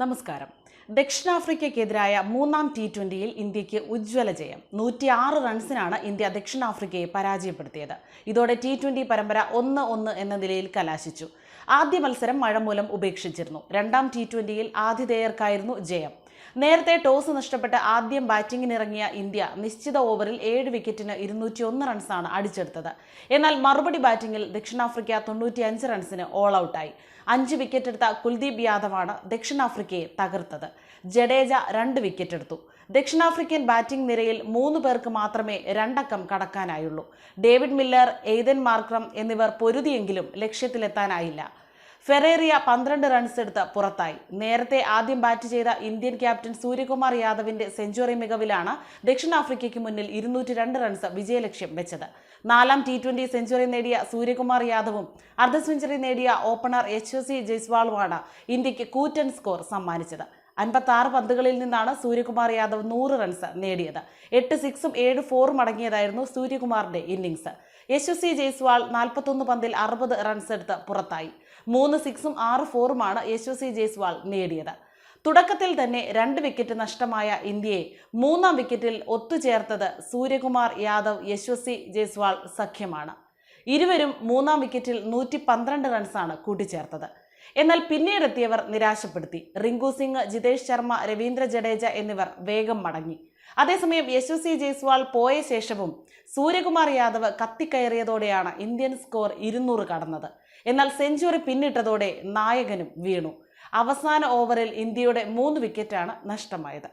നമസ്കാരം. ദക്ഷിണാഫ്രിക്കയ്ക്കെതിരായ മൂന്നാം ടി ട്വന്റിയിൽ ഇന്ത്യയ്ക്ക് ഉജ്ജ്വല ജയം. നൂറ്റി ആറ് റൺസിനാണ് ഇന്ത്യ ദക്ഷിണാഫ്രിക്കയെ പരാജയപ്പെടുത്തിയത്. ഇതോടെ ടി ട്വന്റി പരമ്പര ഒന്ന് ഒന്ന് എന്ന നിലയിൽ കലാശിച്ചു. ആദ്യ മത്സരം മഴ മൂലം ഉപേക്ഷിച്ചിരുന്നു. രണ്ടാം ടി ട്വന്റിയിൽ ആതിഥേയർക്കായിരുന്നു ജയം. നേരത്തെ ടോസ് നഷ്ടപ്പെട്ട് ആദ്യം ബാറ്റിംഗിനിറങ്ങിയ ഇന്ത്യ നിശ്ചിത ഓവറിൽ ഏഴ് വിക്കറ്റിന് ഇരുന്നൂറ്റി ഒന്ന് റൺസാണ് അടിച്ചെടുത്തത്. എന്നാൽ മറുപടി ബാറ്റിംഗിൽ ദക്ഷിണാഫ്രിക്ക തൊണ്ണൂറ്റിയഞ്ച് റൺസിന് ഓൾ ഔട്ടായി അഞ്ച് വിക്കറ്റ് എടുത്ത കുൽദീപ് യാദവാണ് ദക്ഷിണാഫ്രിക്കയെ തകർത്തത്. ജഡേജ രണ്ട് വിക്കറ്റ് എടുത്തു. ദക്ഷിണാഫ്രിക്കൻ ബാറ്റിംഗ് നിരയിൽ മൂന്ന് പേർക്ക് മാത്രമേ രണ്ടക്കം കടക്കാനായുള്ളൂ. ഡേവിഡ് മില്ലർ എയ്തൻ മാർക്രം എന്നിവർ പൊരുതിയെങ്കിലും ലക്ഷ്യത്തിലെത്താനായില്ല. ഫെറേറിയ പന്ത്രണ്ട് റൺസ് എടുത്ത് പുറത്തായി. നേരത്തെ ആദ്യം ബാറ്റ് ചെയ്ത ഇന്ത്യൻ ക്യാപ്റ്റൻ സൂര്യകുമാർ യാദവിന്റെ സെഞ്ചുറി മികവിലാണ് ദക്ഷിണാഫ്രിക്കയ്ക്ക് മുന്നിൽ ഇരുന്നൂറ്റി രണ്ട് റൺസ് വിജയലക്ഷ്യം വെച്ചത്. നാലാം ടി ട്വന്റി സെഞ്ചുറി നേടിയ സൂര്യകുമാർ യാദവും അർദ്ധ സെഞ്ചുറി നേടിയ ഓപ്പണർ യശ്വസി ജയ്സ്വാളുമാണ് ഇന്ത്യയ്ക്ക് കൂറ്റൻ സ്കോർ സമ്മാനിച്ചത്. അൻപത്തി ആറ് പന്തുകളിൽ നിന്നാണ് സൂര്യകുമാർ യാദവ് നൂറ് റൺസ് നേടിയത്. എട്ട് സിക്സും ഏഴ് ഫോറും അടങ്ങിയതായിരുന്നു സൂര്യകുമാറിന്റെ ഇന്നിംഗ്സ് യശസ്വി ജയ്സ്വാൾ നാൽപ്പത്തൊന്ന് പന്തിൽ അറുപത് റൺസ് എടുത്ത് പുറത്തായി. മൂന്ന് സിക്സും ആറ് ഫോറുമാണ് യശസ്വി ജയ്സ്വാൾ നേടിയത്. തുടക്കത്തിൽ തന്നെ രണ്ട് വിക്കറ്റ് നഷ്ടമായ ഇന്ത്യയെ മൂന്നാം വിക്കറ്റിൽ ഒത്തുചേർത്തത് സൂര്യകുമാർ യാദവ് യശസ്വി ജയ്സ്വാൾ സഖ്യമാണ്. ഇരുവരും മൂന്നാം വിക്കറ്റിൽ നൂറ്റി പന്ത്രണ്ട് റൺസാണ് കൂട്ടിച്ചേർത്തത്. എന്നാൽ പിന്നീടെത്തിയവർ നിരാശപ്പെടുത്തി. റിങ്കു സിംഗ് ജിതേഷ് ശർമ്മ രവീന്ദ്ര ജഡേജ എന്നിവർ വേഗം മടങ്ങി. അതേസമയം യശസ്വി ജയ്സ്വാൾ പോയ ശേഷവും സൂര്യകുമാർ യാദവ് കത്തിക്കയറിയതോടെയാണ് ഇന്ത്യൻ സ്കോർ ഇരുന്നൂറ് കടന്നത്. എന്നാൽ സെഞ്ചുറി പിന്നിട്ടതോടെ നായകനും വീണു. അവസാന ഓവറിൽ ഇന്ത്യയുടെ മൂന്ന് വിക്കറ്റാണ് നഷ്ടമായത്.